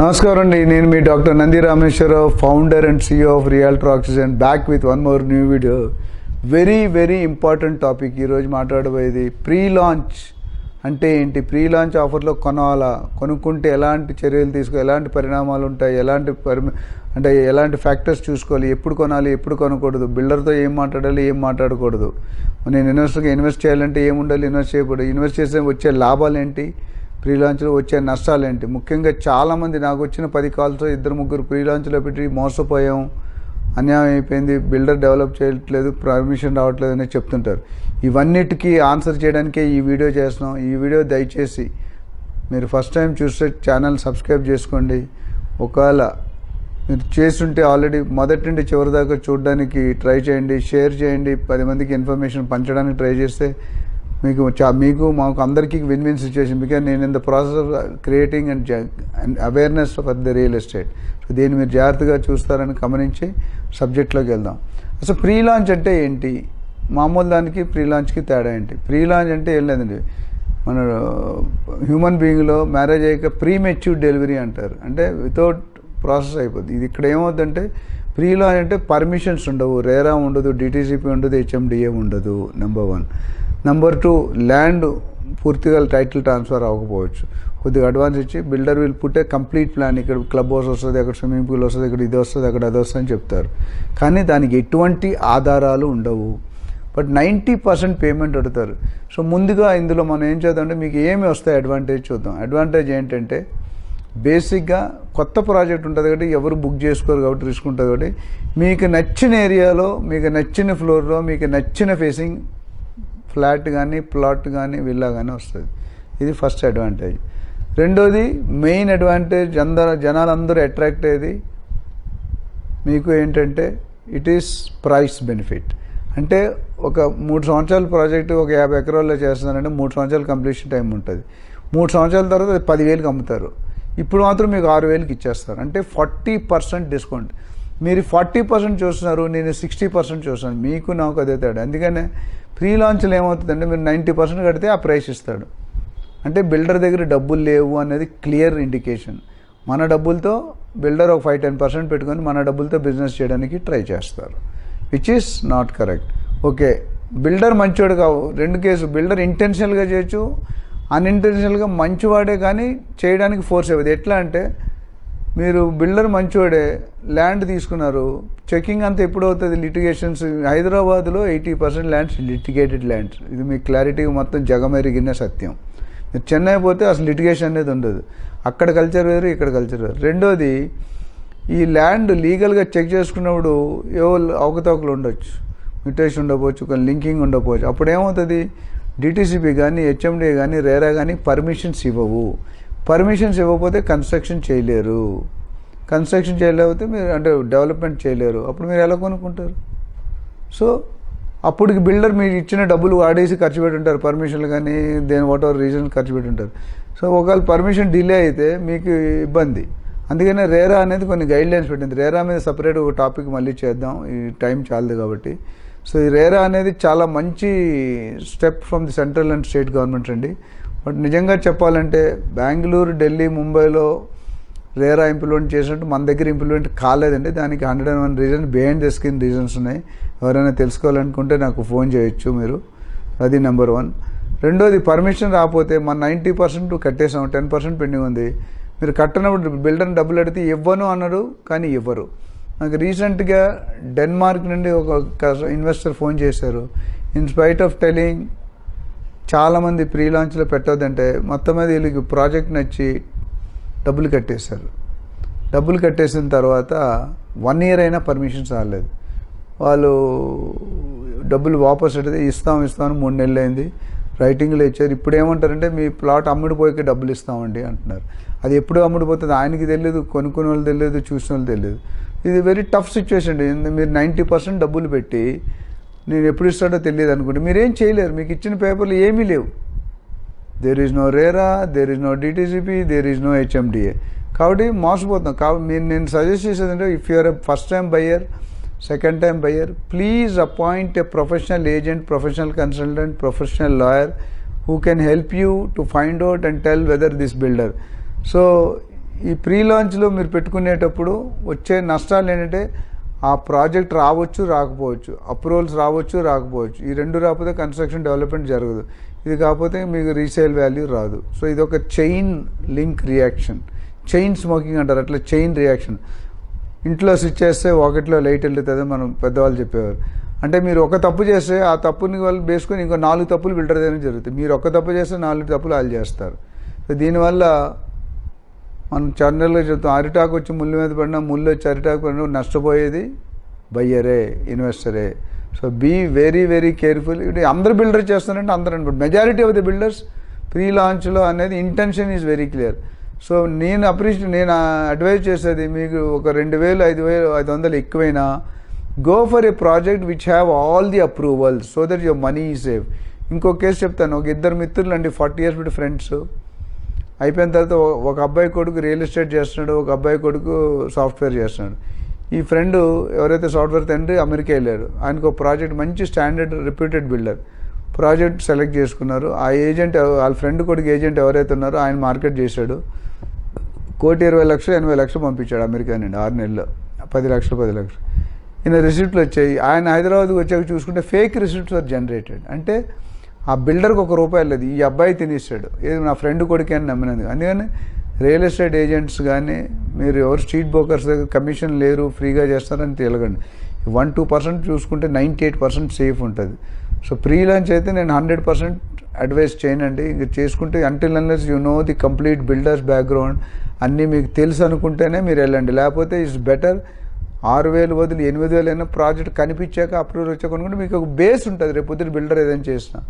నమస్కారం అండి. నేను మీ doctor Nandi Rameshwararao founder and CEO of realtor oxygen back with one more new video very very important topic ఈరోజు మాట్లాడబోయేది pre launch అంటే ఏంటి? ప్రీ లాంచ్ ఆఫర్లో కొనాలా? కొనుక్కుంటే ఎలాంటి చర్యలు తీసుకో ఎలాంటి పరిణామాలు ఉంటాయి? ఎలాంటి పరిమి అంటే ఎలాంటి ఫ్యాక్టర్స్ చూసుకోవాలి? ఎప్పుడు కొనాలి? ఎప్పుడు కొనకూడదు? బిల్డర్తో ఏం మాట్లాడాలి? ఏం మాట్లాడకూడదు? నేను ఇన్వెస్టర్గా ఇన్వెస్ట్ చేయాలంటే ఏం ఉండాలి ఇన్వెస్ట్ చేయకూడదు? ఇన్వెస్ట్ చేస్తే వచ్చే లాభాలు ఏంటి? ఫ్రీలాంచ్లో వచ్చే నష్టాలు ఏంటి ముఖ్యంగా చాలామంది నాకు వచ్చిన పది కాల్స్లో ఇద్దరు ముగ్గురు ఫ్రీలాంచ్లో పెట్టి మోసపోయాం అన్యాయం అయిపోయింది బిల్డర్ డెవలప్ చేయట్లేదు పర్మిషన్ రావట్లేదు అని చెప్తుంటారు. ఇవన్నిటికీ ఆన్సర్ చేయడానికే ఈ వీడియో చేస్తున్నాం. ఈ వీడియో దయచేసి మీరు ఫస్ట్ టైం చూస్తే ఛానల్ సబ్స్క్రైబ్ చేసుకోండి. ఒకవేళ మీరు చేస్తుంటే ఆల్రెడీ మొదటి నుండి చివరి దాకా చూడడానికి ట్రై చేయండి షేర్ చేయండి పది మందికి ఇన్ఫర్మేషన్ పంచడానికి ట్రై చేస్తే మీకు చా మీకు మాకు అందరికీ విన్ విన్ సిచ్యువేషన్ బికాజ్ నేను in the process of creating and and awareness for the real estate so దీన్ని మీరు జాగ్రత్తగా చూస్తారని గమనించి సబ్జెక్ట్లోకి వెళ్దాం. అసలు ప్రీ లాంచ్ అంటే ఏంటి? మామూలు దానికి ప్రీ లాంచ్కి తేడా ఏంటి? ప్రీ లాంచ్ అంటే ఏం లేదండి. మన హ్యూమన్ బీయింగ్లో మ్యారేజ్ అయ్యాక ప్రీ మెచ్యూర్ డెలివరీ అంటారు. అంటే వితౌట్ ప్రాసెస్ అయిపోద్ది. ఇది ఇక్కడ ఏమవుతుందంటే ప్రీ లాంచ్ అంటే పర్మిషన్స్ ఉండవు. రేరా ఉండదు డిటీసీపీ ఉండదు హెచ్ఎండిఏ ఉండదు number one number two land పూర్తిగా టైటిల్ ట్రాన్స్ఫర్ అవ్వకపోవచ్చు. కొద్దిగా అడ్వాన్స్ ఇచ్చి బిల్డర్ విల్ పుట్టే కంప్లీట్ ప్లాన్ ఇక్కడ క్లబ్ హౌస్ వస్తుంది అక్కడ స్విమ్మింగ్ పూల్ వస్తుంది ఇక్కడ ఇది వస్తుంది అక్కడ అది వస్తుంది అని చెప్తారు. కానీ దానికి ఎటువంటి ఆధారాలు ఉండవు. బట్ నైంటీ పర్సెంట్ పేమెంట్ అడుగుతారు సో ముందుగా ఇందులో మనం ఏం చేద్దామంటే మీకు ఏమి వస్తాయి అడ్వాంటేజ్ చూద్దాం. అడ్వాంటేజ్ ఏంటంటే బేసిక్గా కొత్త ప్రాజెక్ట్ ఉంటుంది కాబట్టి ఎవరు బుక్ చేసుకోరు కాబట్టి రిస్క్ ఉంటుంది కాబట్టి మీకు నచ్చిన ఏరియాలో మీకు నచ్చిన ఫ్లోర్లో మీకు నచ్చిన ఫేసింగ్ ఫ్లాట్ కానీ ప్లాట్ కానీ విల్లా కానీ వస్తుంది. ఇది ఫస్ట్ అడ్వాంటేజ్. రెండోది మెయిన్ అడ్వాంటేజ్ అందరూ జనాలందరూ అట్రాక్ట్ అయ్యేది మీకు ఏంటంటే ఇట్ ఈస్ ప్రైస్ బెనిఫిట్ అంటే ఒక మూడు సంవత్సరాల ప్రాజెక్టు ఒక యాభై ఎకరాల్లో చేస్తున్నారంటే మూడు సంవత్సరాలు కంప్లీషన్ టైం ఉంటుంది. మూడు సంవత్సరాల తర్వాత అది పదివేలకు అమ్ముతారు. ఇప్పుడు మాత్రం మీకు ఆరు వేలకు ఇచ్చేస్తారు. అంటే ఫార్టీ పర్సెంట్ డిస్కౌంట్. మీరు ఫార్టీ పర్సెంట్ చూస్తున్నారు నేను సిక్స్టీ పర్సెంట్ చూస్తున్నాను. మీకు నాకు అదే తేడా. అందుకనే ప్రీ లాంచ్లో ఏమవుతుందంటే మీరు నైంటీ పర్సెంట్ కడితే ఆ ప్రైస్ ఇస్తాడు. అంటే బిల్డర్ దగ్గర డబ్బులు లేవు అనేది క్లియర్ ఇండికేషన్ మన డబ్బులతో బిల్డర్ ఒక ఫైవ్ టెన్ పర్సెంట్ పెట్టుకొని మన డబ్బులతో బిజినెస్ చేయడానికి ట్రై చేస్తారు. Which is not correct okay builder మంచివాడు కావు. రెండు కేసు బిల్డర్ ఇంటెన్షనల్గా చేయొచ్చు అన్ఇంటెన్షనల్గా మంచివాడే కానీ చేయడానికి ఫోర్స్ అవ్వదు ఎట్లా అంటే మీరు బిల్డర్ మంచోడే ల్యాండ్ తీసుకున్నారు చెకింగ్ అంతా ఎప్పుడు అవుతుంది లిటిగేషన్స్ హైదరాబాద్లో eighty percent lands litigated lands. ఇది మీ క్లారిటీ మొత్తం జగమెరిగిన సత్యం. మీరు చెన్నై పోతే అసలు లిటిగేషన్ అనేది ఉండదు. అక్కడ కల్చర్ వేరు ఇక్కడ కల్చర్ వేరు. రెండోది ఈ ల్యాండ్ లీగల్గా చెక్ చేసుకున్నప్పుడు ఏవో అవకతవకలు ఉండొచ్చు. మ్యూటేషన్ ఉండకపోవచ్చు కొన్ని లింకింగ్ ఉండకపోవచ్చు. అప్పుడు ఏమవుతుంది డిటీసీపీ కానీ హెచ్ఎండి కానీ రేరా కానీ పర్మిషన్స్ ఇవ్వవు. పర్మిషన్స్ ఇవ్వకపోతే కన్స్ట్రక్షన్ చేయలేరు. కన్స్ట్రక్షన్ చేయలేకపోతే మీరు అంటే డెవలప్మెంట్ చేయలేరు. అప్పుడు మీరు ఎలా కొనుక్కుంటారు? సో అప్పటికి బిల్డర్ మీరు ఇచ్చిన డబ్బులు వాడేసి ఖర్చు పెట్టుంటారు. పర్మిషన్లు కానీ దేని వాట్ ఎవర్ రీజన్ ఖర్చు పెట్టుంటారు. సో ఒకవేళ పర్మిషన్ డిలే అయితే మీకు ఇబ్బంది. అందుకనే రేరా అనేది కొన్ని గైడ్ లైన్స్ పెట్టింది. రేరా మీద సపరేట్ ఒక టాపిక్ మళ్ళీ చేద్దాం. ఈ టైం చాలదు కాబట్టి. సో ఈ రేరా అనేది చాలా మంచి step from the central and state government అండి. బట్ నిజంగా చెప్పాలంటే బెంగళూరు ఢిల్లీ ముంబైలో రేరా ఇంప్లిమెంట్ చేసినట్టు మన దగ్గర ఇంప్లిమెంట్ కాలేదండి. దానికి hundred and one reason behind the skin reasons ఉన్నాయి. ఎవరైనా తెలుసుకోవాలనుకుంటే నాకు ఫోన్ చేయొచ్చు మీరు. అది నెంబర్ వన్ రెండోది పర్మిషన్ రాకపోతే మన నైంటీ పర్సెంట్ కట్టేసాం టెన్ పర్సెంట్ పెండింగ్ ఉంది. మీరు కట్టనప్పుడు బిల్డర్ని డబ్బులు అడిగితే ఇవ్వను అన్నారు కానీ ఇవ్వరు. నాకు రీసెంట్గా డెన్మార్క్ నుండి ఒక ఇన్వెస్టర్ ఫోన్ చేశారు. ఇన్ స్పైట్ ఆఫ్ టెలింగ్ చాలామంది ప్రీ లాంచ్లో పెట్టొద్దంటే మొత్తం మీద వీళ్ళకి ప్రాజెక్ట్ నచ్చి డబ్బులు కట్టేశారు. డబ్బులు కట్టేసిన తర్వాత వన్ ఇయర్ అయినా పర్మిషన్స్ రాలేదు. వాళ్ళు డబ్బులు వాపస్ అడిగితే ఇస్తాం ఇస్తాం మూడు నెలలు అయింది. రైటింగ్లో ఇచ్చారు. ఇప్పుడు ఏమంటారంటే మీ ప్లాట్ అమ్ముడిపోయాక డబ్బులు ఇస్తామండి అంటున్నారు. అది ఎప్పుడు అమ్ముడిపోతుంది ఆయనకి తెలియదు కొనుక్కునే వాళ్ళు తెలియదు చూసిన వాళ్ళు తెలియదు ఇది వెరీ టఫ్ సిచ్యువేషన్ అండి. మీరు నైంటీ పర్సెంట్ డబ్బులు పెట్టి నేను ఎప్పుడు ఇస్తాడో తెలియదు అనుకుంటే. మీరేం చేయలేరు. మీకు ఇచ్చిన పేపర్లు ఏమీ లేవు. There is no RERA there is no DTCP there is no HMDA కాబట్టి మోసపోతాం కాబట్టి మీరు నేను సజెస్ట్ చేసేది అంటే if you're a first time buyer second time buyer please appoint a professional agent professional consultant professional lawyer who can help you to find out and tell whether this builder so ఈ pre లాంచ్లో మీరు పెట్టుకునేటప్పుడు వచ్చే నష్టాలు ఏంటంటే ఆ project రావచ్చు రాకపోవచ్చు. అప్రూవల్స్ రావచ్చు రాకపోవచ్చు. ఈ రెండు రాకపోతే కన్స్ట్రక్షన్ డెవలప్మెంట్ జరగదు. ఇది కాకపోతే మీకు రీసేల్ వాల్యూ రాదు. సో ఇది ఒక chain link reaction. Chain smoking అంటారు. అట్లా చైన్ రియాక్షన్. ఇంట్లో స్విచ్ చేస్తే ఒకటిలో లైట్ వెళ్తుంది మనం పెద్దవాళ్ళు చెప్పేవారు. అంటే మీరు ఒక తప్పు చేస్తే ఆ తప్పుని వాళ్ళు వేసుకొని ఇంకో నాలుగు తప్పులు ఫిల్టర్ చేయడం జరుగుతుంది. మీరు ఒక తప్పు చేస్తే నాలుగు తప్పులు వాళ్ళు చేస్తారు. సో దీనివల్ల మనం జనరల్గా చెప్తాం అరిటాకు వచ్చి ముళ్ళు మీద పడినా ముళ్ళు వచ్చి అరిటాకు పడినా నష్టపోయేది బయ్యరే ఇన్వెస్టరే. So be very very careful. ఇది అందరు బిల్డర్ చేస్తున్నారంటే అందరూ అనుకుంటు majority of the builders pre లాంచ్లో అనేది intention is very clear so నేను అప్రిషియేట్ నేను అడ్వైజ్ చేసేది మీకు ఒక రెండు వేలు ఐదు వేలు ఐదు వందలు ఎక్కువైనా go for a project which have all the approvals so that your money is save ఇంకో కేసు చెప్తాను. ఒక ఇద్దరు మిత్రులు అండి ఫార్టీ ఇయర్స్ బిడ్ ఫ్రెండ్స్ అయిపోయిన తర్వాత ఒక అబ్బాయి కొడుకు రియల్ ఎస్టేట్ చేస్తున్నాడు ఒక అబ్బాయి కొడుకు సాఫ్ట్వేర్ చేస్తున్నాడు. ఈ ఫ్రెండ్ ఎవరైతే సాఫ్ట్వేర్ తండ్రి అమెరికా వెళ్ళాడు. ఆయనకు ఒక ప్రాజెక్ట్ మంచి standard reputed builder. Project select చేసుకున్నారు. ఆ ఏజెంట్ వాళ్ళ ఫ్రెండ్ కొడుకు ఏజెంట్ ఎవరైతే ఉన్నారో ఆయన మార్కెట్ చేశాడు. కోటి ఇరవై లక్షలు ఎనభై లక్షలు పంపించాడు అమెరికా నుండి ఆరు నెలల్లో. పది లక్షలు పది లక్షలు. ఈయన రిసిప్ట్లు వచ్చాయి. ఆయన హైదరాబాద్కి వచ్చాక చూసుకుంటే ఫేక్ రిసిప్ట్స్ ఆర్ జనరేటెడ్. అంటే ఆ బిల్డర్కి ఒక రూపాయి లేదు. ఈ అబ్బాయి తినేసాడు. ఏది నా ఫ్రెండ్ కొడుకే అని నమ్మినందుకు. అందుకని రియల్ ఎస్టేట్ ఏజెంట్స్ కానీ మీరు ఎవరు స్ట్రీట్ బ్రోకర్స్ దగ్గర కమిషన్ లేరు ఫ్రీగా చేస్తారని తెలియకండి వన్ టూ పర్సెంట్ చూసుకుంటే నైంటీ ఎయిట్ పర్సెంట్ సేఫ్ ఉంటుంది. సో ప్రీ లాంచ్ అయితే నేను హండ్రెడ్ పర్సెంట్ అడ్వైస్ చేయనండి. ఇంక చేసుకుంటే until unless you know the complete builders background అన్నీ మీకు తెలుసు అనుకుంటేనే మీరు వెళ్ళండి. లేకపోతే ఇట్స్ బెటర్ ఆరు వేలు వదిలి ఎనిమిది వేలు అయినా ప్రాజెక్ట్ కనిపించాక అప్రూవల్ వచ్చాక అనుకుంటే మీకు ఒక బేస్ ఉంటుంది. రేపు పొద్దున బిల్డర్ ఏదైనా చేసినా.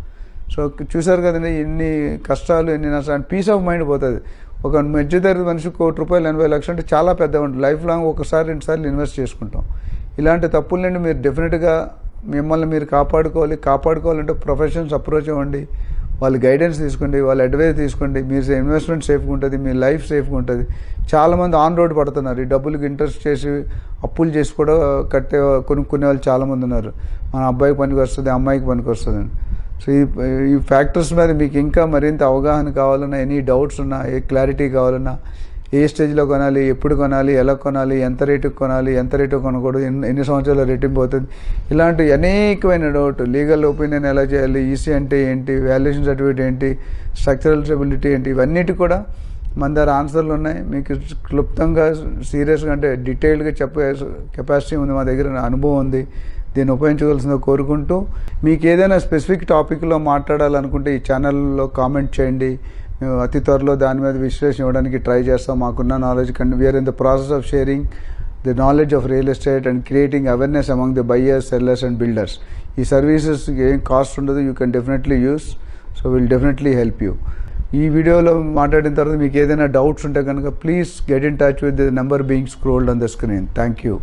సో చూసారు కదండి ఎన్ని కష్టాలు ఎన్ని నష్టాలు పీస్ ఆఫ్ మైండ్ పోతుంది. ఒక మధ్యతరగతి మనిషికి కోటి రూపాయలు ఎనభై లక్షలు అంటే చాలా పెద్ద ఉంటుంది. లైఫ్ లాంగ్ ఒకసారి రెండుసార్లు ఇన్వెస్ట్ చేసుకుంటాం. ఇలాంటి తప్పుల నుండి మీరు డెఫినెట్గా మిమ్మల్ని మీరు కాపాడుకోవాలి. కాపాడుకోవాలంటే ప్రొఫెషన్స్ అప్రోచ్ అవ్వండి వాళ్ళ గైడెన్స్ తీసుకోండి వాళ్ళ అడ్వైజ్ తీసుకోండి. మీ ఇన్వెస్ట్మెంట్ సేఫ్గా ఉంటుంది మీ లైఫ్ సేఫ్గా ఉంటుంది. చాలామంది ఆన్ రోడ్ పడుతున్నారు. ఈ డబ్బులకు ఇంట్రెస్ట్ చేసి అప్పులు చేసి కూడా కట్టే కొనుక్కునే వాళ్ళు చాలామంది ఉన్నారు. మన అబ్బాయికి పనికి వస్తుంది అమ్మాయికి పనికి వస్తుంది సో ఈ ఈ ఫ్యాక్టర్స్ మీద మీకు ఇంకా మరింత అవగాహన కావాలన్నా ఎనీ డౌట్స్ ఉన్నా ఏ క్లారిటీ కావాలన్నా ఏ స్టేజ్లో కొనాలి ఎప్పుడు కొనాలి ఎలా కొనాలి ఎంత రేటుకి కొనాలి ఎంత రేటు కొనకూడదు ఎన్ని ఎన్ని సంవత్సరాల రేటింగ్ పోతుంది ఇలాంటి అనేకమైన డౌట్ లీగల్ ఒపీనియన్ ఎలా చేయాలి ఈసీ అంటే ఏంటి వాల్యుయేషన్ సర్టిఫికేట్ ఏంటి స్ట్రక్చరల్ స్టెబిలిటీ ఏంటి ఇవన్నిటి కూడా మన దగ్గర ఆన్సర్లు ఉన్నాయి. మీకు క్లుప్తంగా సీరియస్గా అంటే డీటెయిల్గా చెప్పే కెపాసిటీ ఉంది మా దగ్గర అనుభవం ఉంది. దీన్ని ఉపయోగించవలసిందో కోరుకుంటూ మీకు ఏదైనా స్పెసిఫిక్ టాపిక్లో మాట్లాడాలనుకుంటే ఈ ఛానల్లో కామెంట్ చేయండి. మేము అతి త్వరలో దాని మీద విశ్లేషణ ఇవ్వడానికి ట్రై చేస్తాం. మాకున్న నాలెడ్జ్ కండి we're in the process of sharing the knowledge of real estate and creating awareness among the buyers sellers and builders ఈ సర్వీసెస్ ఏం కాస్ట్ ఉండదు. You can definitely use so will definitely help you ఈ వీడియోలో మాట్లాడిన తర్వాత మీకు ఏదైనా doubts ఉంటే కనుక please get in touch with the number being scrolled on the screen thank you